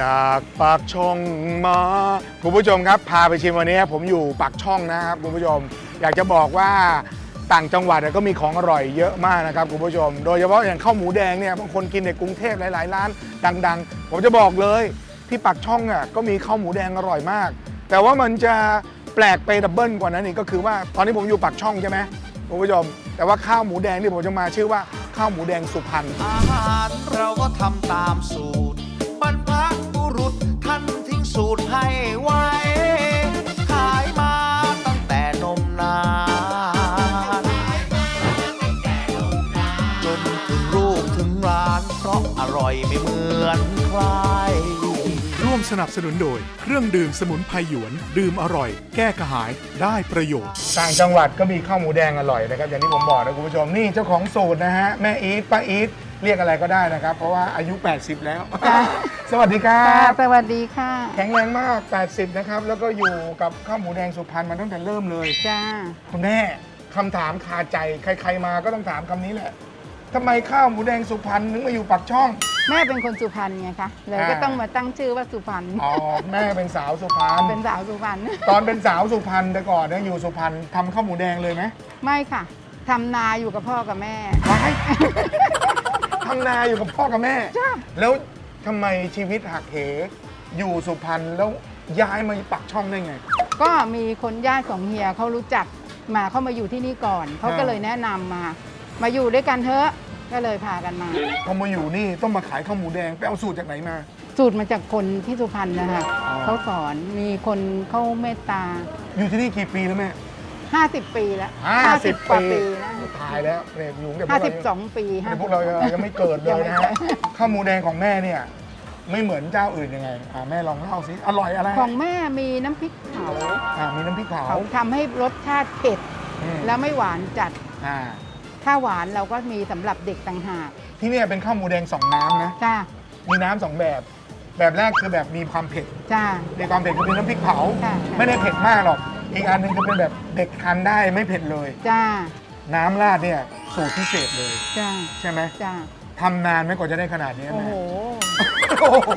จากปากช่องมาคุณผู้ชมครับพาไปชิมวันนี้ผมอยู่ปากช่องนะครับคุณผู้ชม อยากจะบอกว่าต่างจังหวัดก็มีของอร่อยเยอะมากนะครับคุณผู้ชม โดยเฉพาะอย่างข้าวหมูแดงเนี่ยบางคนกินในกรุงเทพหลาย ๆ ร้านดัง ๆ ผมจะบอกเลยที่ปากช่องอะก็มีข้าวหมูแดงอร่อยมาก แต่ว่ามันจะแปลกไปดับเบิลกว่านั้นอีกก็คือว่าตอนนี้ผมอยู่ปากช่องใช่ไหมคุณผู้ชม แต่ว่าข้าวหมูแดงที่ผมจะมาชื่อว่าข้าวหมูแดงสุพรรณอาหารเราก็ทำตามสูตร สูตรให้ไว้ ขายมาตั้งแต่นมนานจนถึงลูกถึงร้าน เพราะอร่อยไม่เหมือนใคร ร่วมสนับสนุนโดย เครื่องดื่มสมุนไพรหยวน ดื่มอร่อย แก้กระหายได้ประโยชน์ ต่างจังหวัดก็มีข้าวหมูแดงอร่อยนะครับอย่างที่ผมบอกนะคุณผู้ชมนี่เจ้าของสูตรนะฮะแม่อีทป้าอีท เรียกอะไรก็ได้นะครับ เพราะว่าอายุ 80 แล้ว สวัสดีครัค่ะบ สวัสดีค่ะ แข็งแรงมาก 80 นะครับ แล้วก็อยู่กับข้าวหมูแดงสุพรรณมาตั้งแต่เริ่มเลย จ้า คุณแม่คำถามคาใจ ใคร ๆ มาก็ต้องถามคำนี้แหละทำไมข้าวหมูแดงสุพรรณถึงมาอยู่ปักช่อง แม่เป็นคนสุพรรณไงคะเลยก็อ่า ต้องมาตั้งชื่อว่าสุพรรณ อ๋อ แม่เป็นสาวสุพรรณ เป็นสาวสุพรรณ ตอนเป็นสาวสุพรรณแต่ก่อนเนี่ยอยู่สุพรรณทำข้าวหมูแดงเลยไหม ไม่ค่ะ ทำนาอยู่กับพ่อกับแม่ไม่ ทำนาอยู่กับพ่อกับแม่จ้ะแล้วทำไมชีวิตหักเห อยู่สุพรรณแล้วย้ายมาปักช่องได้ไง ก็มีคนญาติของเฮียเขารู้จักมาเข้ามาอยู่ที่นี่ก่อนเขาก็เลยแนะนำมา มาอยู่ด้วยกันเถอะก็เลยพากันมา พอมาอยู่นี่ต้องมาขายข้าวหมูแดงไปเอาสูตรจากไหนมา สูตรมาจากคนที่สุพรรณนะคะอ๋อเขาสอนมีคนเขาเมตตา อยู่ที่นี่กี่ปีแล้วแม่ 50 ปีแล้วห้าสิบกว่าปีปีแล้วตายแล้วเนี่ยอยู่กับพวกเรา52 ปีแต่พวกเรายังไม่เกิดเลยนะฮะข้าวหมูแดงของแม่เนี่ย ไม่เหมือนเจ้าอื่นยังไงอ่าแม่ลองเล่าสิอร่อยอะไรของแม่มีน้ำพริกเผาอ่ามีน้ำพริกเผาเขาทำให้รสชาติเผ็ด อืมแล้วไม่หวานจัด อ่าถ้าหวานเราก็มีสำหรับเด็กต่างหากที่เนี่ยเป็นข้าวหมูแดงสองน้ำนะ จ้ามีน้ำสองแบบ แบบแรกคือแบบมีความเผ็ด จ้า ในความเผ็ดคือเป็นน้ำพริกเผา ค่ะ ไม่ได้เผ็ดมากหรอก อีกอันหนึงคือเป็นแบบเด็กทานได้ไม่เผ็ดเลย จ้า น้ำราดเนี่ยสูตรพิเศษเลย จ้า ใช่ไหมจ้า ทำนานไหมกว่าจะได้ขนาดนี้โอ้แม่โหโอ้โห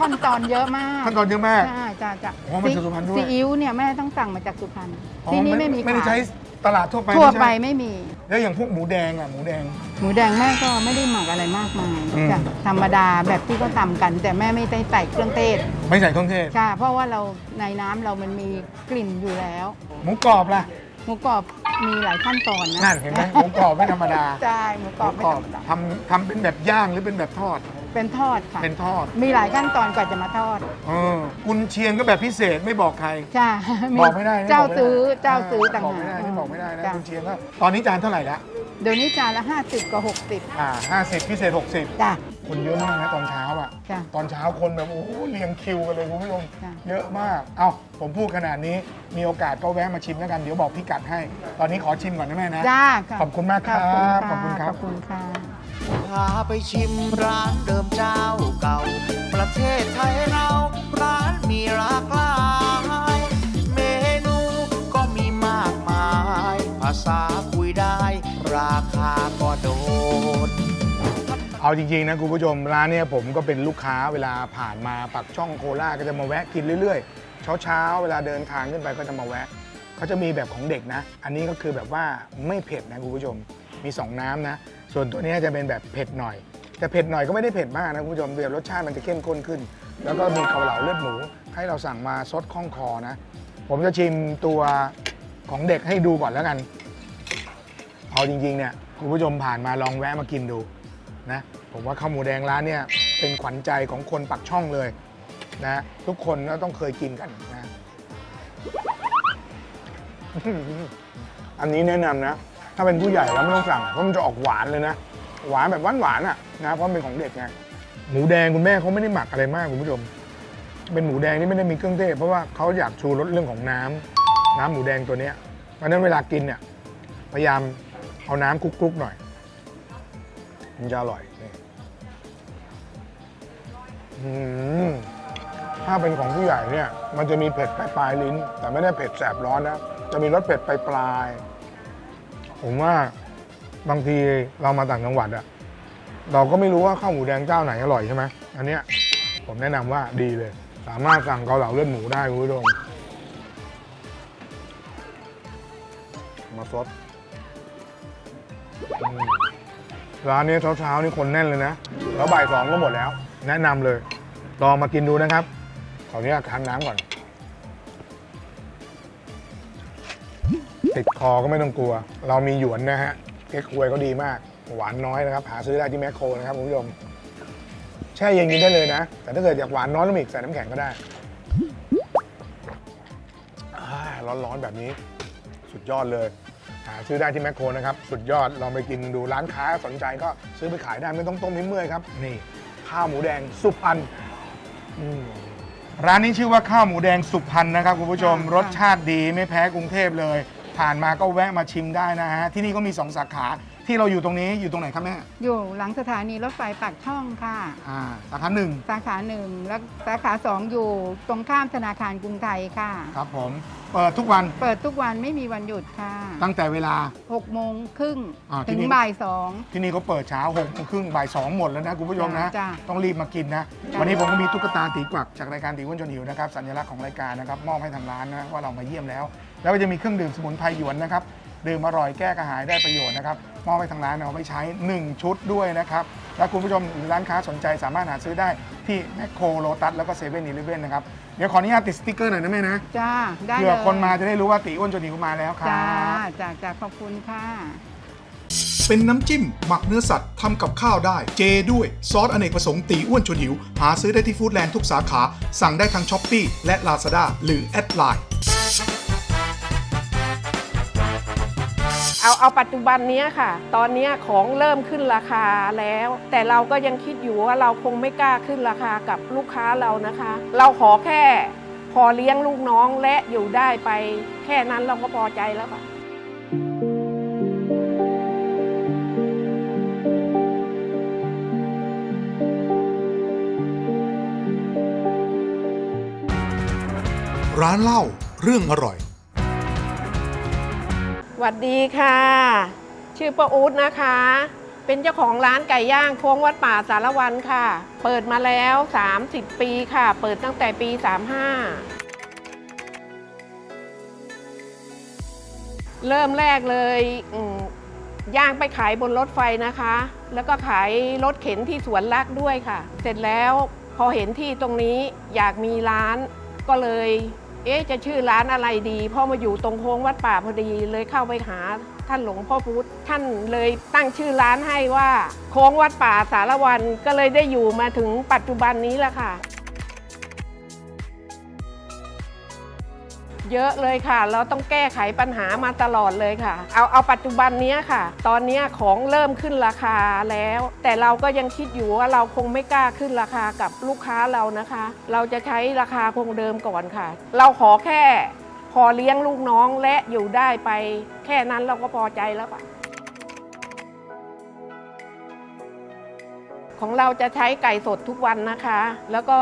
ขั้นตอนเยอะมากขั้นตอนเยอะมากจ้าจ้าจ้าโอ้มาจากสุพรรณด้วย ซีอิ๊วเนี่ยแม่ต้องสั่งมาจากสุพรรณอ๋อที่นี่ไม่มีไม่ได้ขาใช้ยตลาดทั่วไปทั่วไปม่ใช่ไม่มี แล้วอย่างพวกหมูแดงอะหมูแดง หมูแดงแม่ก็ไม่ได้หมักอะไรมากมายอืม จ้ะธรรมดาแบบที่เขาทำกัน แต่แม่ไม่ได้ใส่เครื่องเทศไม่ใส่เครื่องเทศ ค่ะเพราะว่าเราในน้ำเรามันมีกลิ่นอยู่แล้ว หมูกรอบล่ะหมูกรอบมีหลายขั้นตอนนะนั่นเห็นไหมหมูกรอบไม่ธรรมดาใช่หมูกรอบไม่ธรรมดาทำทำเป็นแบบย่างหรือเป็นแบบทอด เป็นทอดค่ะ เป็นทอดมีหลายขั้นตอนกว่าจะมาทอดเออกุนเชียงก็แบบพิเศษไม่บอกใคร จ้าบอกไม่ได้นะเจ้าบกไม่ได้ซื้อเจ้าซื้อต่างบอกหาไม่กได้นี่บอกไม่ได้นะจ้ะกุนเชียงก็ตอนนี้จานเท่าไหร่ละเดี๋ยวนี้จานละ 50กับ60อ่าห้าสิบพิเศษ60จ้ะ คนเยอะมากนะตอนเช้าอะ จ้ะตอนเช้าคนแบบโอ้โหเรียงคิวกันเลยคุณผู้ชมจ้ะ เยอะมาก เอ้าผมพูดขนาดนี้มีโอกาสก็แวะมาชิมแล้วกันเดี๋ยวบอกพี่กัดให้ ตอนนี้ขอชิมก่อนนะแม่นะ จ้าขอบคุณมากครับขอบคุณขอบคุณครับ ขอบคุณค่ะ พาไปชิมร้านเดิมเจ้าเก่า ประเทศไทยเราร้านมีหลากหลายเมนูก็มีมากมาย ภาษาคุยได้ ราคาก็โดด เอาจริง ๆ นะคุณผู้ชม ร้านเนี่ยผมก็เป็นลูกค้าเวลาผ่านมาปักช่องโคราชก็จะมาแวะกินเรื่อยๆ เช้าๆ เวลาเดินทางขึ้นไปก็จะมาแวะเขาจะมีแบบของเด็กนะ อันนี้ก็คือแบบว่าไม่เผ็ดนะคุณผู้ชมมีสองน้ำนะ ส่วนตัวนี้จะเป็นแบบเผ็ดหน่อย แต่เผ็ดหน่อยก็ไม่ได้เผ็ดมากนะคุณผู้ชมเดี๋ยวรสชาติมันจะเข้มข้นขึ้น แล้วก็มีเกาเหลาเลือดหมู ให้เราสั่งมาซดข้องคอนะ ผมจะชิมตัวของเด็กให้ดูก่อนแล้วกันเอาจริงๆเนี่ยคุณผู้ชมผ่านมาลองแวะมากินดูนะผมว่าข้าวหมูแดงร้านเนี่ยเป็นขวัญใจของคนปักช่องเลยนะทุกคนก็ต้องเคยกินกันนะ อันนี้แนะนำนะ ถ้าเป็นผู้ใหญ่แล้วไม่ต้องสั่งเพราะมันจะออกหวานเลยนะ หวานแบบหวานๆอะนะเพราะเป็นของเด็กไงหมูแดงคุณแม่เขาไม่ได้หมักอะไรมากคุณผู้ชม เป็นหมูแดงที่ไม่ได้มีเครื่องเทศเพราะว่าเขาอยากชูรสเรื่องของน้ำน้ำหมูแดงตัวเนี้ยเพราะนั้นเวลากินเนี่ยพยายามเอาน้ำคลุกๆหน่อย มันจะอร่อยนี่อืมถ้าเป็นของผู้ใหญ่เนี่ย มันจะมีเผ็ดปลายๆลิ้น แต่ไม่ได้เผ็ดแสบร้อนนะ จะมีรสเผ็ดปลายๆ ผมว่าบางทีเรามาต่างจังหวัดอะเราก็ไม่รู้ว่าข้าวหมูแดงเจ้าไหนอร่อยใช่ไหมอันเนี้ยผมแนะนำว่าดีเลย สามารถสั่งเกาเหลาเลือดหมูได้คุณผู้ชมมาซดอืมร้านนี้เช้าๆนี่คนแน่นเลยนะ แล้วบ่ายสองก็หมดแล้ว แนะนำเลย ลองมากินดูนะครับ ขออนุญาตทานน้ำก่อน ติดคอก็ไม่ต้องกลัว เรามีหยวนนะฮะเก๊กฮวยก็ดีมาก หวานน้อยนะครับ หาซื้อได้ที่แมคโครนะครับคุณผู้ชมแช่เย็นกินได้เลยนะ แต่ถ้าเกิดอยากหวานน้อยลงอีกใส่น้ำแข็งก็ได้อ่าร้อนๆแบบนี้ สุดยอดเลยหาซื้อได้ที่แมคโครนะครับ สุดยอดลองไปกินดูร้านค้าสนใจก็ซื้อไปขายได้ไม่ต้องต้มให้เมื่อยครับ นี่ข้าวหมูแดงสุพรรณอืมร้านนี้ชื่อว่าข้าวหมูแดงสุพรรณนะครับคุณผู้ชมค่ะรสชาติดีไม่แพ้กรุงเทพเลย ผ่านมาก็แวะมาชิมได้นะฮะ ที่นี่ก็มีสองสาขาที่เราอยู่ตรงนี้อยู่ตรงไหนครับแม่อยู่หลังสถานีรถไฟปากช่องค่ะ อ่าสาขาหนึ่งสาขาหนึ่งแล้วสาขาสองอยู่ตรงข้ามธนาคารกรุงไทยค่ะ ครับผมเปิดทุกวันเปิดทุกวันไม่มีวันหยุดค่ะตั้งแต่เวลา 6โมงครึ่งอ่าที่ถึงนี่ บ่ายสอง ที่นี่เขาเปิดเช้าหกโมงครึ่งบ่ายสองหมดแล้วนะคุณผู้ชมนะ จ้ะต้องรีบมากินนะ จ้ะ วันนี้ผมก็มีตุ๊กตาตีกวักจากรายการตีอ้วนจนหิวนะครับสัญลักษณ์ของรายการนะครับมอบให้ทางร้านนะว่าเรามาเยี่ยมแล้วแล้วก็จะมีเครื่องดื่มสมุนไพรหยวนนะครับดื่มอร่อยแก้กระหายได้ประโยชน์นะครับมอบให้ทางร้านเอาไปใช้ 1 ชุดด้วยนะครับ และคุณผู้ชมหรือร้านค้าสนใจสามารถหาซื้อได้ที่แมคโครโลตัสแล้วก็เซเว่นอีเลฟเว่นนะครับ เดี๋ยวขออนุญาตติดสติ๊กเกอร์หน่อยนะแม่นะจ้าได้เผื่อเลยคนมาจะได้รู้ว่าตีอ้วนจนหิวมาแล้วครัจ้าบจ้าจ้าขอบคุณค่ะ เป็นน้ำจิ้ม หมักเนื้อสัตว์ทำกับข้าวได้ เจด้วย ซอสอเนกประสงค์ตีอ้วนชวนหิว หาซื้อได้ที่ฟู้ดแลนด์ทุกสาขา สั่งได้ทางช้อปปีและ Lazada หรือแอดไลน์ เอาเอาปัจจุบันนี้ค่ะ ตอนนี้ของเริ่มขึ้นราคาแล้ว แต่เราก็ยังคิดอยู่ว่าเราคงไม่กล้าขึ้นราคากับลูกค้าเรานะคะ เราขอแค่พอเลี้ยงลูกน้องและอยู่ได้ไป แค่นั้นเราก็พอใจแล้วค่ะร้านเหล้าเรื่องอร่อย สวัสดีค่ะ ชื่อป้าอู๊ดนะคะ เป็นเจ้าของร้านไก่ย่างโค้งวัดป่าสารวันค่ะ เปิดมาแล้ว 30 ปีค่ะ เปิดตั้งแต่ปี 35 เริ่มแรกเลยย่างไปขายบนรถไฟนะคะ แล้วก็ขายรถเข็นที่สวนลักด้วยค่ะ เสร็จแล้วพอเห็นที่ตรงนี้อยากมีร้านก็เลย เอ๊ะจะชื่อร้านอะไรดีพ่อมาอยู่ตรงโค้งวัดป่าพอดีเลยเข้าไปหาท่านหลวงพ่อพุธท่านเลยตั้งชื่อร้านให้ว่า โค้งวัดป่าสารวันก็เลยได้อยู่มาถึงปัจจุบันนี้แหละค่ะ เยอะเลยค่ะ เราต้องแก้ไขปัญหามาตลอดเลยค่ะ เอาเอาปัจจุบันนี้ค่ะ ตอนนี้ของเริ่มขึ้นราคาแล้ว แต่เราก็ยังคิดอยู่ว่าเราคงไม่กล้าขึ้นราคากับลูกค้าเรานะคะ เราจะใช้ราคาคงเดิมก่อนค่ะ เราขอแค่พอเลี้ยงลูกน้องและอยู่ได้ไป แค่นั้นเราก็พอใจแล้วค่ะ ของเราจะใช้ไก่สดทุกวันนะคะ แล้วก็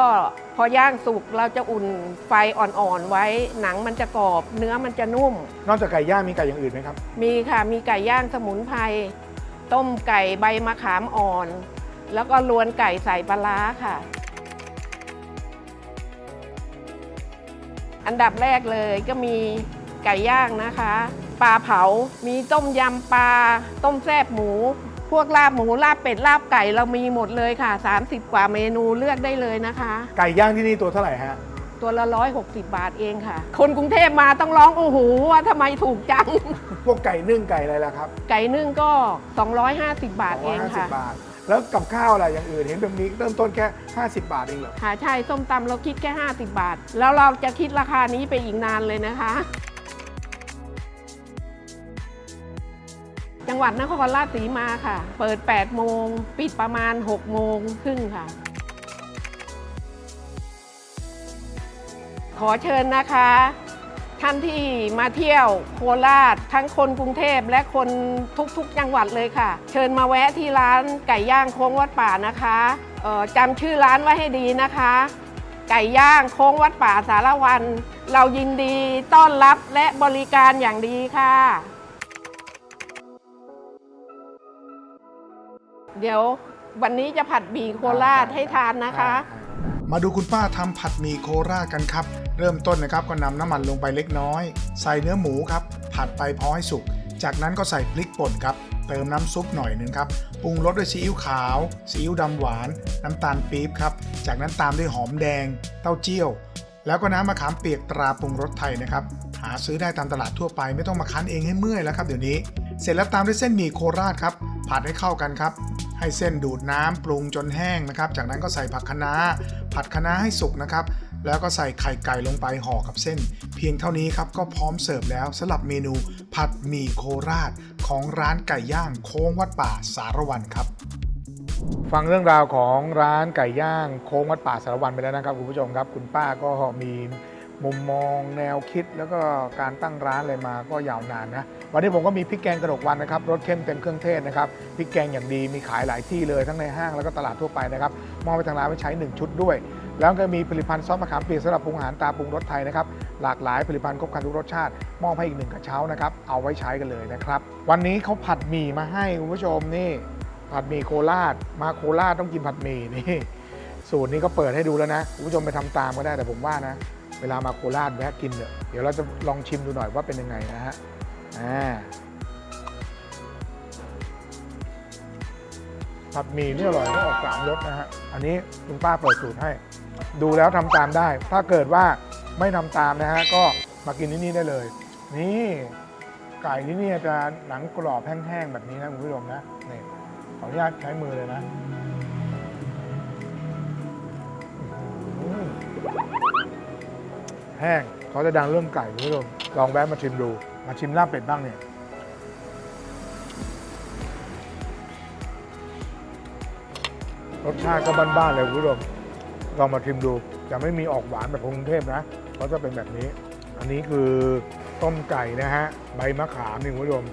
พอย่างสุกเราจะอุ่นไฟอ่อนๆไว้ หนังมันจะกรอบ เนื้อมันจะนุ่ม นอกจากไก่ย่างมีไก่อย่างอื่นไหมครับ มีค่ะ มีไก่ย่างสมุนไพร ต้มไก่ใบมะขามอ่อน แล้วก็ลวนไก่ใส่ปลาร้าค่ะ อันดับแรกเลยก็มีไก่ย่างนะคะ ปลาเผา มีต้มยำปลา ต้มแซ่บหมู พวกลาบหมูลาบเป็ดลาบไก่เรามีหมดเลยค่ะ 30 กว่าเมนูเลือกได้เลยนะคะ ไก่ย่างที่นี่ตัวเท่าไหร่ฮะ ตัวละ 160 บาทเองค่ะ คนกรุงเทพมาต้องร้องโอ้โหว่าทำไมถูกจัง พวกไก่นึ่งไก่อะไรล่ะครับไก่นึ่งก็ 250 บาทเองค่ะ 250บาท แล้วกับข้าวอะไรอย่างอื่นเห็นแบบนี้เริ่มต้นแค่ 50 บาทเองเหรอหาใช่ส้มตำเราคิดแค่ 50 บาท แล้วเราจะคิดราคานี้ไปอีกนานเลยนะคะ จังหวัดนครราชสีมาค่ะ เปิด 8 โมง ปิดประมาณ 6 โมงครึ่งค่ะ ขอเชิญนะคะ ท่านที่มาเที่ยวโคราช ทั้งคนกรุงเทพและคนทุกๆ จังหวัดเลยค่ะ เชิญมาแวะที่ร้านไก่ย่างโค้งวัดป่านะคะจำชื่อร้านไว้ให้ดีนะคะ ไก่ย่างโค้งวัดป่าสารวัน เรายินดีต้อนรับและบริการอย่างดีค่ะ เดี๋ยววันนี้จะผัดหมี่โคราชให้ทานนะคะ มาดูคุณป้าทำผัดหมี่โคราชกันครับ เริ่มต้นนะครับก็นำน้ำมันลงไปเล็กน้อย ใส่เนื้อหมูครับ ผัดไปพอให้สุก จากนั้นก็ใส่พริกป่นครับ เติมน้ำซุปหน่อยหนึ่งครับ ปรุงรสด้วยซีอิ๊วขาว ซีอิ๊วดำหวาน น้ำตาลปี๊บครับ จากนั้นตามด้วยหอมแดง เต้าเจี้ยว แล้วก็น้ำมะขามเปียกตราปรุงรสไทยนะครับ หาซื้อได้ตามตลาดทั่วไปไม่ต้องมาคั้นเองให้เมื่อยแล้วครับเดี๋ยวนี้ เสร็จแล้วตามด้วยเส้นหมี่โคราชครับ ผัดให้เข้ากันครับ ให้เส้นดูดน้ำปรุงจนแห้งนะครับ จากนั้นก็ใส่ผักคะน้า ผัดคะน้าให้สุกนะครับ แล้วก็ใส่ไข่ไก่ลงไปห่อกับเส้น เพียงเท่านี้ครับก็พร้อมเสิร์ฟแล้วสำหรับเมนูผัดหมี่โคราช ของร้านไก่ย่างโค้งวัดป่าสารวันครับฟังเรื่องราวของร้านไก่ย่างโค้งวัดป่าสารวันไปแล้วนะครับคุณผู้ชมครับ คุณป้าก็มี มุมมองแนวคิดแล้วก็การตั้งร้านอะไรมาก็ยาวนานนะ วันนี้ผมก็มีพริกแกงกระดกวันนะครับรสเข้มเต็มเครื่องเทศนะครับพริกแกงอย่างดีมีขายหลายที่เลยทั้งในห้างแล้วก็ตลาดทั่วไปนะครับมอบไปทางร้านไว้ใช้ 1 ชุดด้วย แล้วก็มีผลิตภัณฑ์ซอสมะขามเปียกสำหรับปรุงอาหารตาปรุงรสไทยนะครับหลากหลายผลิตภัณฑ์ครบครันทุกรสชาติ มอบให้อีกหนึ่งกระเช้านะครับเอาไว้ใช้กันเลยนะครับวันนี้เขาผัดหมี่มาให้คุณผู้ชมนี่ผัดหมี่โคราชมาโคราชต้องกินผัดหมี่นี่สูตรนี้ก็เปิดให้ดูแล้วนะคุณผู้ชมไปทำตามก็ได้แต่ผมว่านะ เวลามาโคราชแวะกินเถอะเดี๋ยวเราจะลองชิมดูหน่อยว่าเป็นยังไงนะฮะอ่าผัดหมี่นี่อร่อยต้องออกสามรสนะฮะ อันนี้คุณป้าเปิดสูตรให้ ดูแล้วทำตามได้ ถ้าเกิดว่าไม่ทำตามนะฮะ ก็มากินที่นี่ได้เลย นี่ไก่ที่นี่จะหนังกรอบแห้งๆแบบนี้นะคุณผู้ชมนะนี่ขออนุญาตใช้มือเลยนะ แห้งเขาจะดังเรื่องไก่คุณผู้ชมลองแวะมาชิมดูมาชิมลาบเป็ดบ้างเนี่ยรสชาติก็บ้านๆเลยคุณผู้ชมลองมาชิมดูจะไม่มีออกหวานแบบกรุงเทพนะเขาจะเป็นแบบนี้ อันนี้คือต้มไก่นะฮะใบมะขามนี่คุณผู้ชม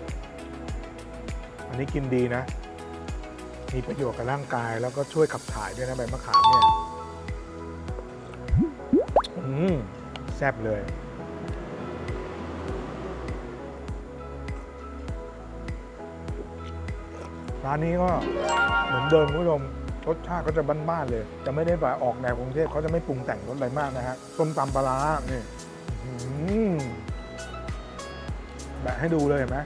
อันนี้กินดีนะ มีประโยชน์กับร่างกาย แล้วก็ช่วยขับถ่ายด้วยนะใบมะขามเนี่ย อืม ซ่บเลยร้านนี้ก็เหมือนเดิมคุณผู้ชมรสชาติก็จะบ้านๆเลย จะไม่ได้แบบออกแนวกรุงเทพเขาจะไม่ปรุงแต่งรสอะไรมากนะฮะส้มตำปลาร้านี่แบะให้ดูเลยเห็นไหม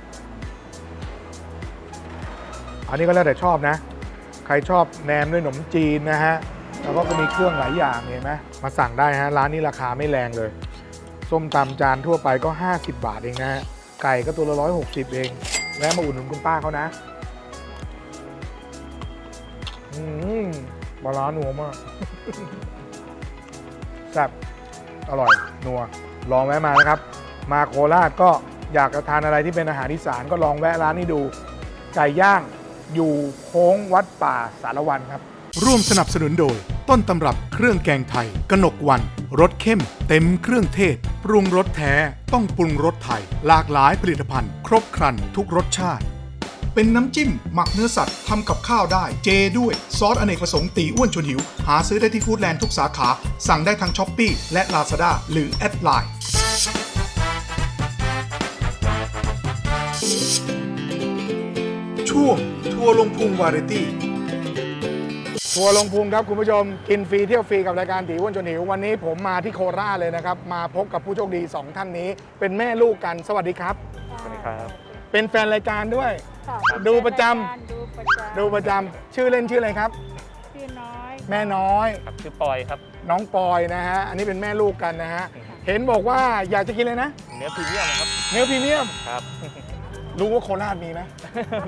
อันนี้ก็แล้วแต่ชอบนะ ใครชอบแหนมด้วยขนมจีนนะฮะ แล้วก็มีเครื่องหลายอย่างเห็นไหมมาสั่งได้ฮะ ร้านนี้ราคาไม่แรงเลย ส้มตำจานทั่วไปก็ 50 บาทเองนะฮะ ไก่ก็ตัวละ 160 เอง แวะมาอุดหนุนคุณป้าเขานะ อืมปลาร้านัวมากแซ่บอร่อยนัว ลองแวะมานะครับ มาโคราชก็อยากจะทานอะไรที่เป็นอาหารอีสานก็ลองแวะร้านนี้ดู ไก่ย่างอยู่โค้งวัดป่าสารวันครับ ร่วมสนับสนุนโดย ต้นตำรับเครื่องแกงไทย กนกวันรสเข้ม เต็มเครื่องเทศ ปรุงรสแท้ต้องปรุงรสไทย หลากหลายผลิตภัณฑ์ ครบครันทุกรสชาติ เป็นน้ำจิ้ม หมักเนื้อสัตว์ทำกับข้าวได้ เจด้วย ซอสอเนกประสงค์ตีอ้วนชวนหิว หาซื้อได้ที่ฟู้ดแลนด์ทุกสาขา สั่งได้ทางช้อปปีและ Lazada หรือแอดไลน์ช่วงทัวร์ลงพุงวาไรตี้ ทัวร์ลงพุงครับคุณผู้ชมกินฟรีเที่ยวฟรีกับรายการตีอ้วนจนหิววันนี้ผมมาที่โคราชเลยนะครับ มาพบกับผู้โชคดี 2 ท่านนี้ เป็นแม่ลูกกันสวัสดีครับ สวัสดีครับ เป็นแฟนรายการด้วยค่ะดูประจำ ดูประจำดูประจำชื่อเล่นชื่ออะไรครับ ชื่อน้อยแม่น้อย ครับชื่อปอยครับ น้องปอยนะฮะอันนี้เป็นแม่ลูกกันนะฮะเห็นบอกว่าอยากจะกินเลยนะ เนื้อพรีเมียมครับเนื้อพรีเมียมครับ รู้ว่าโคราชมีไหม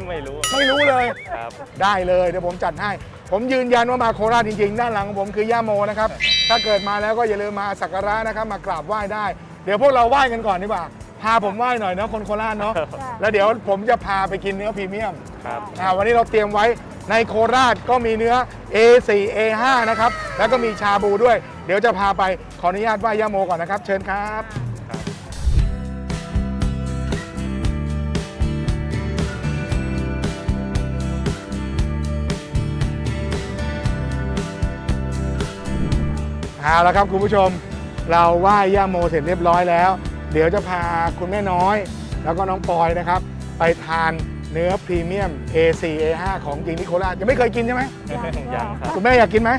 ไม่รู้ไม่รู้เลย ครับได้เลยเดี๋ยวผมจัดให้ ผมยืนยันว่ามาโคราชจริงๆ ด้านหลังของผมคือย่าโมนะครับ ถ้าเกิดมาแล้วก็อย่าลืมมาสักการะนะครับ มากราบไหว้ได้ เดี๋ยวพวกเราไหว้กันก่อนดีกว่า พาผมไหว้หน่อยนะคนโคราชเนาะ แล้วเดี๋ยวผมจะพาไปกินเนื้อพรีเมียม ครับอ่าวันนี้เราเตรียมไว้ในโคราชก็มีเนื้อ A4 A5 นะครับ แล้วก็มีชาบูด้วย เดี๋ยวจะพาไปขออนุญาตไหว้ย่าโมก่อนนะครับ เชิญครับ เอาละครับคุณผู้ชมเราไหว้ย่าโมเสร็จเรียบร้อยแล้ว เดี๋ยวจะพาคุณแม่น้อย แล้วก็น้องปอยนะครับ ไปทานเนื้อพรีเมียม A4 A5 ของจริงที่โคราชยังไม่เคยกินใช่ไหมยังครับคุณแม่อยากกินไหม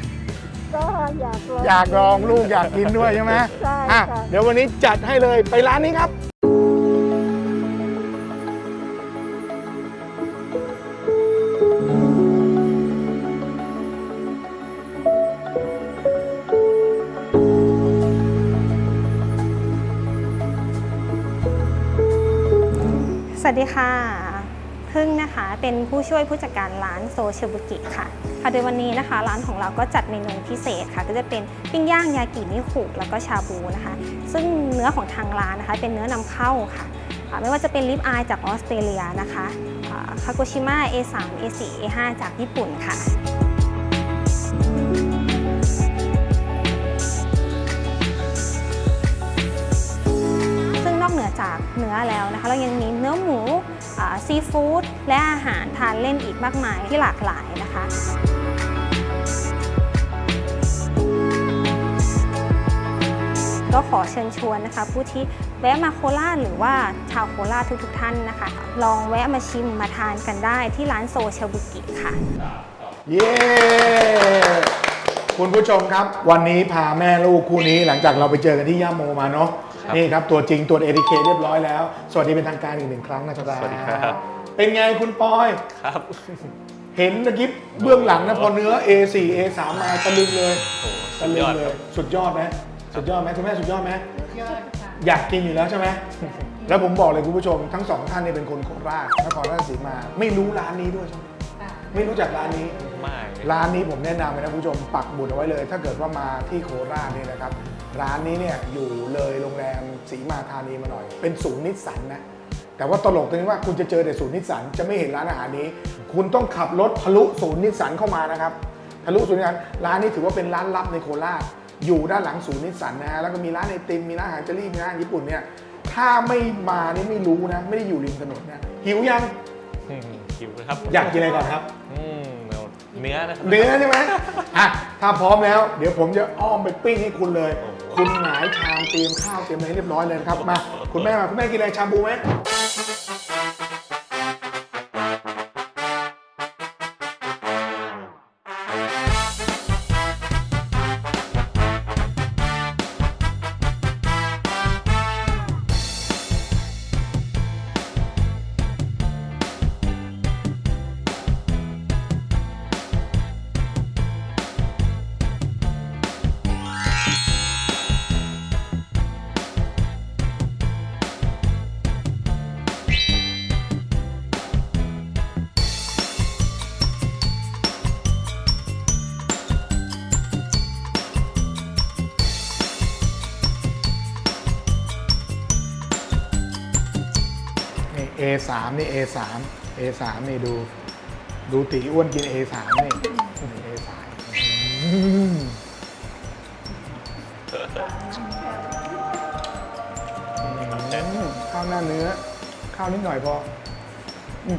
ก็อยากลองอยากลองลูกอยากกินด้วยใช่ไหมใช่อะค่ะ เดี๋ยววันนี้จัดให้เลยไปร้านนี้ครับ ค่ะพึ่งนะคะเป็นผู้ช่วยผู้จัดการร้านโซเชบุกิค่ะ ค่ะโดยวันนี้นะคะ ร้านของเราก็จัดเมนูพิเศษค่ะ ก็จะเป็นปิ้งย่างยากินิคุแล้วก็ชาบูนะคะ ซึ่งเนื้อของทางร้านนะคะ เป็นเนื้อนำเข้าค่ะ ไม่ว่าจะเป็นลิปอายจากออสเตรเลียนะคะคาโกชิมะ A3 A4 A5 จากญี่ปุ่นค่ะซึ่งนอกเหนือจากเนื้อแล้วนะคะ เรายังมีเนื้อหมู ซีฟู้ดและอาหารทานเล่นอีกมากมายที่หลากหลายนะคะก็ขอเชิญชวนนะคะ ผู้ที่แวะมาโคราชหรือว่าชาวโคราชทุกๆท่านนะคะ ลองแวะมาชิมมาทานกันได้ที่ร้านโซเชบุกิค่ะ เย้ คุณผู้ชมครับ วันนี้พาแม่ลูกคู่นี้หลังจากเราไปเจอกันที่ย่าโมมาเนาะ ครับ นี่ครับ ตัวจริงตัวเอทีเคเรียบร้อยแล้ว สวัสดีเป็นทางการอีกหนึ่งครั้งนะครับสวัสดีครับ เป็นไงคุณปอย ครับ เห็นตะกี้เบื้องหลังนะพอเนื้อ A4 A3 มาตะลึงเลยโอ้ตะสุดลึยงอดเลคยรับสุดยอดไหมสุดยอดไหมคุณแม่สุดยอดไหมอยากกินอยู่แล้วใช่ไหม แล้วผมบอกเลยคุณผู้ชมทั้งสองท่านเนี่ยเป็นคนโคราชนครราชสีมา ไม่รู้ร้านนี้ด้วยใช่ไหมไม่รู้จักร้านนี้ มากร้านนี้ผมแนะนำเลยนะคุณผู้ชมปักบุญเอาไว้เลย ถ้าเกิดว่ามาที่โคราชเนี่ยนะครับ ร้านนี้เนี่ยอยู่เลยโรงแรมศรีมาธานีมาหน่อย เป็นศูนย์นิสสันนะแต่ว่าตลกตรงที่ว่าคุณจะเจอแต่ศูนย์นิสสันจะไม่เห็นร้านอาหารนี้ คุณต้องขับรถทะลุศูนย์นิสสันเข้ามานะครับทะลุศูนย์นิสสันร้านนี้ถือว่าเป็นร้านลับในโคราชอยู่ด้านหลังศูนย์นิสสันนะฮะแล้วก็มีร้านไอติมมีร้านอาหารอิตาลีมีร้านอาหารญี่ปุ่นเนี่ยถ้าไม่มานี่ไม่รู้นะ ไม่ได้อยู่ริมถนนนะหิวยังอืมหิวครับอยากกินอะไรก่อนครับ อืมเอาเนื้อนะครับ เนื้อใช่ไหมอะถ้าพร้อมแล้ว เดี๋ยวผมจะอ้อมไปปิ้งให้คุณเลย คุณหงายชามเตรียมข้าวเตรียมอะไรเรียบร้อยเลยนะครับมาคุณแม่มาคุณแม่กินอะไรชาบูไหม A3 นี่ A3 A3 นี่ดู ดูตีอ้วนกิน A3 นี่นี่ A3 อืมข้าวหน้าเนื้อ ข้าวนิดหน่อยพอ อื้อ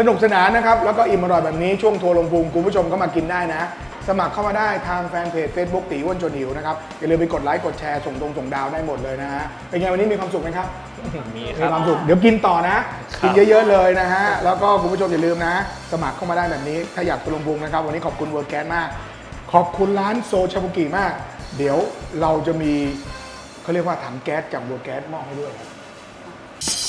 สนุกสนานนะครับ แล้วก็อิ่มอร่อยแบบนี้ช่วงทัวร์ลงพุงคุณผู้ชมก็มากินได้นะ สมัครเข้ามาได้ทางแฟนเพจ Facebook ตีอ้วนจนหิวนะครับ อย่าลืมไปกดไลค์กดแชร์ส่งตรงส่งดาวได้หมดเลยนะฮะเป็นไงวันนี้มีความสุขไหมครับ มีคมีรับ ความสุขเดี๋ยวกินต่อนะครับกินเยอะๆเลยนะฮะ แล้วก็คุณผู้ชมอย่าลืมนะ สมัครเข้ามาได้แบบนี้ ถ้าอยากตุลงพุงนะครับ วันนี้ขอบคุณเวิร์กแกนมาก ขอบคุณร้านโซชาบุกิมาก เดี๋ยวเราจะมีเขาเรียกว่าถังแก๊สจากบัวแก๊สมอบให้ด้วยครับ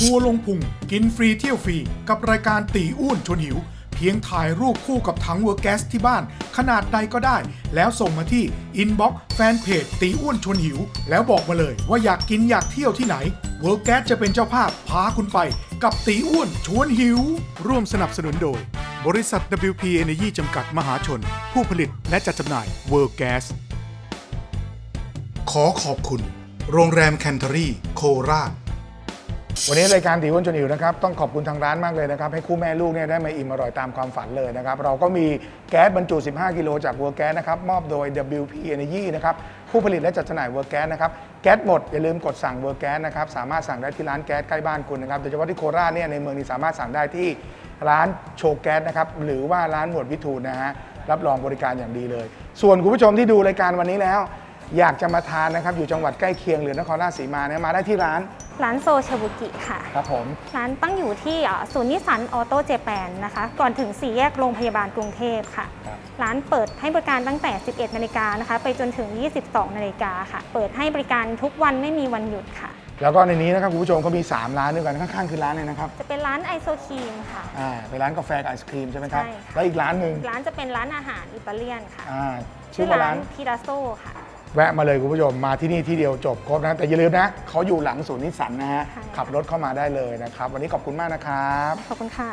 ทัวร์ลงพุงกินฟรีเที่ยวฟรี กับรายการตีอ้วนชวนหิว เพียงถ่ายรูปคู่กับถังเวอร์แก๊สที่บ้าน ขนาดใดก็ได้ แล้วส่งมาที่อินบ็อกซ์แฟนเพจตีอ้วนชวนหิว แล้วบอกมาเลยว่าอยากกินอยากเที่ยวที่ไหนเวอร์แก๊สจะเป็นเจ้าภาพพาคุณไป กับตีอ้วนชวนหิว ร่วมสนับสนุนโดย บริษัท WP Energy จำกัดมหาชน ผู้ผลิตและจัดจำหน่ายเวอร์แก๊สขอขอบคุณ โรงแรมแคนเทอรี่ โคราช วันนี้รายการตีอ้วนจนหิวนะครับต้องขอบคุณทางร้านมากเลยนะครับให้คู่แม่ลูกเนี่ยได้มาอิ่มอร่อยตามความฝันเลยนะครับเราก็มีแก๊สบรรจุ 15 กิโลจากวัวแก๊สนะครับมอบโดย WP Energy นะครับผู้ผลิตและจัดจำหน่ายวัวแก๊สนะครับแก๊สหมดอย่าลืมกดสั่งวัวแก๊สนะครับสามารถสั่งได้ที่ร้านแก๊สใกล้บ้านคุณนะครับโดยเฉพาะที่โคราชเนี่ยในเมืองนี้สามารถสั่งได้ที่ร้านโชว์แก๊สนะครับหรือว่าร้านหมวดวิทูลนะฮะรับรองบริการอย่างดีเลย ส่วนคุณผู้ชมที่ดูรายการวันนี้แล้ว อยากจะมาทานนะครับ อยู่จังหวัดใกล้เคียงหรือนครราชสีมาเนี่ยมาได้ที่ร้าน ร้านโซเชบุกิค่ะ ครับผม ร้านตั้งอยู่ที่อ่าศูนย์นิสสันออโต้เจแปนนะคะ ก่อนถึงสี่แยกโรงพยาบาลกรุงเทพค่ะ ครับ ร้านเปิดให้บริการตั้งแต่ 11 นาฬิกานะคะ ไปจนถึง 22 นาฬิกาค่ะ เปิดให้บริการทุกวันไม่มีวันหยุดค่ะ แล้วก็ในนี้นะครับคุณผู้ชมเขามี 3 ร้านด้วยกันข้างๆคือร้านเลยนะครับจะเป็นร้านไอโซครีมค่ะ อ่าเป็นร้านกาแฟกับไอศครีมใช่ไหมครับใช่ค่ะ แล้วอีกร้านหนึ่งร้านจะเป็นร้านอาหารอิตาเลียนค่ะอ่าชื่อว่าร้าน พิราโซค่ะ แวะมาเลยคุณผู้ชมมาที่นี่ที่เดียวจบครบนะ แต่อย่าลืมนะเขาอยู่หลังศูนย์นิสสันนะฮะค่ะขับรถเข้ามาได้เลยนะครับ วันนี้ขอบคุณมากนะครับ ขอบคุณค่ะ